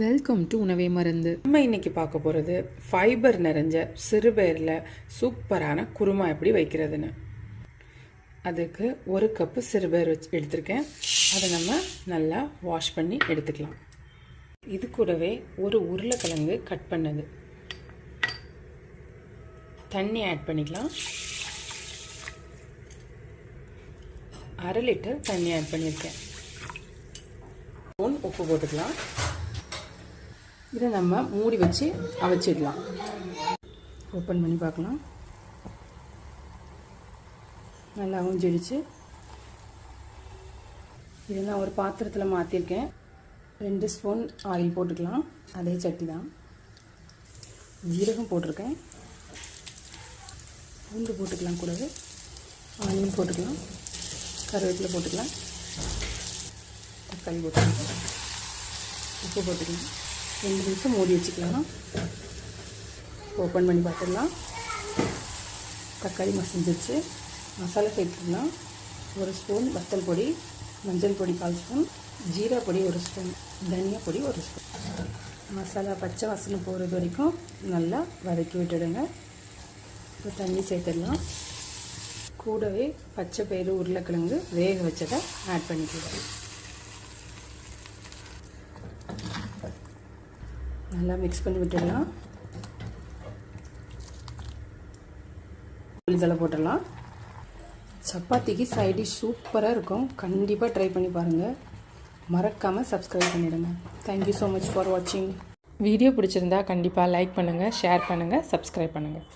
Welcome to உணவே மருந்து நம்ம இன்னைக்கு பார்க்க போகிறது ஃபைபர் நிறைஞ்ச சிறுபயிரில் சூப்பரான குருமா எப்படி வைக்கிறதுன்னு. அதுக்கு ஒரு கப்பு சிறுபயிர் வச்சு எடுத்திருக்கேன். அதை நம்ம நல்லா வாஷ் பண்ணி எடுத்துக்கலாம். இது கூடவே ஒரு உருளைக்கிழங்கு கட் பண்ணது. தண்ணி ஆட் பண்ணிக்கலாம். அரை லிட்டர் தண்ணி ஆட் பண்ணியிருக்கேன். உப்பு போட்டுக்கலாம். இதை நம்ம மூடி வச்சு அவைச்சிடலாம். ஓப்பன் பண்ணி பார்க்கலாம். நல்லா அவிஞ்சிடுச்சு. இதை நான் ஒரு பாத்திரத்தில் மாற்றிருக்கேன் ரெண்டு ஸ்பூன் ஆயில் போட்டுக்கலாம். அதே சட்டி தான். ஜீரகம் போட்டிருக்கேன். பூண்டு போட்டுக்கலாம் கூடவே. ஆனியன் போட்டுக்கலாம். கருவேப்பிலை போட்டுக்கலாம். தக்காளி போட்டுக்கலாம். உப்பு போட்டுக்கலாம். ரெண்டு நிமிஷம் மூடி வச்சுக்கலாம்? ஓப்பன் பண்ணி பார்த்துடலாம். தக்காளி மசிஞ்சிருச்சு. மசாலா சேர்த்துக்கலாம் ஒரு ஸ்பூன் வத்தல் பொடி மஞ்சள் பொடி கால் ஸ்பூன் ஜீரா பொடி ஒரு ஸ்பூன் தனியா பொடி ஒரு ஸ்பூன் மசாலா பச்சை வாசனை போகிறது வரைக்கும் நல்லா வதக்கி விட்டுடுங்க. இப்போ தண்ணி சேர்த்துடலாம். கூடவே பச்சை பயிறு உருளைக்கிழங்கு வேக வச்சதை ஆட் பண்ணிக்கலாம். நல்லா மிக்ஸ் பண்ணி விட்டுடலாம். இதெல்லாம் போட்டுடலாம். சப்பாத்திக்கு சைடிஷ் சூப்பராக இருக்கும். கண்டிப்பாக ட்ரை பண்ணி பாருங்கள் மறக்காமல் சப்ஸ்கிரைப் பண்ணிடுங்க. Thank you so much for வாட்சிங் வீடியோ பிடிச்சிருந்தா கண்டிப்பாக லைக் பண்ணுங்கள் ஷேர் பண்ணுங்கள் சப்ஸ்கிரைப் பண்ணுங்கள்